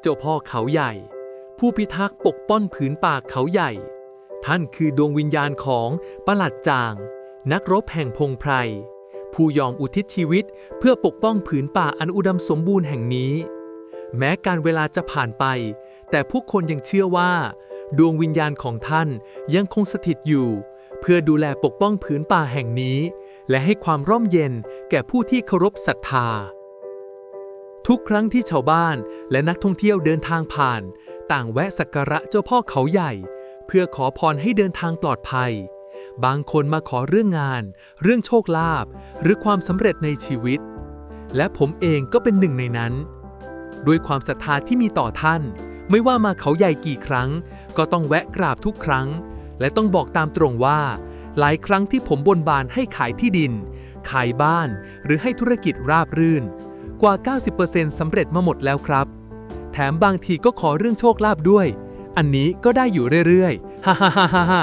เจ้าพ่อเขาใหญ่ ผู้พิทักษ์ปกป้องผืนป่าเขาใหญ่ ท่านคือดวงวิญญาณของประหลัดจาง นักรบแห่งพงไพร ผู้ยอมอุทิศชีวิตเพื่อปกป้องผืนป่าอันอุดมสมบูรณ์แห่งนี้ แม้การเวลาจะผ่านไป แต่ผู้คนยังเชื่อว่า ดวงวิญญาณของท่านยังคงสถิตอยู่ เพื่อดูแลปกป้องผืนป่าแห่งนี้ และให้ความร่มเย็นแก่ผู้ที่เคารพศรัทธา ทุกครั้งที่ชาวบ้านและนักท่องเที่ยวเดินทางผ่าน ต่างแวะสักการะเจ้าพ่อเขาใหญ่ เพื่อขอพรให้เดินทางปลอดภัย บางคนมาขอเรื่องงาน เรื่องโชคลาภหรือความสำเร็จในชีวิต และผมเองก็เป็นหนึ่งในนั้น ด้วยความศรัทธาที่มีต่อท่าน ไม่ว่ามาเขาใหญ่กี่ครั้ง ก็ต้องแวะกราบทุกครั้ง และต้องบอกตามตรงว่า หลายครั้งที่ผมบนบานให้ขายที่ดิน ขายบ้าน หรือให้ธุรกิจราบรื่น กว่า 90%สำเร็จมาหมดแล้วครับ แถมบางทีก็ขอเรื่องโชคลาภด้วย อันนี้ก็ได้อยู่เรื่อยๆ ฮ่าฮ่าฮ่าฮ่า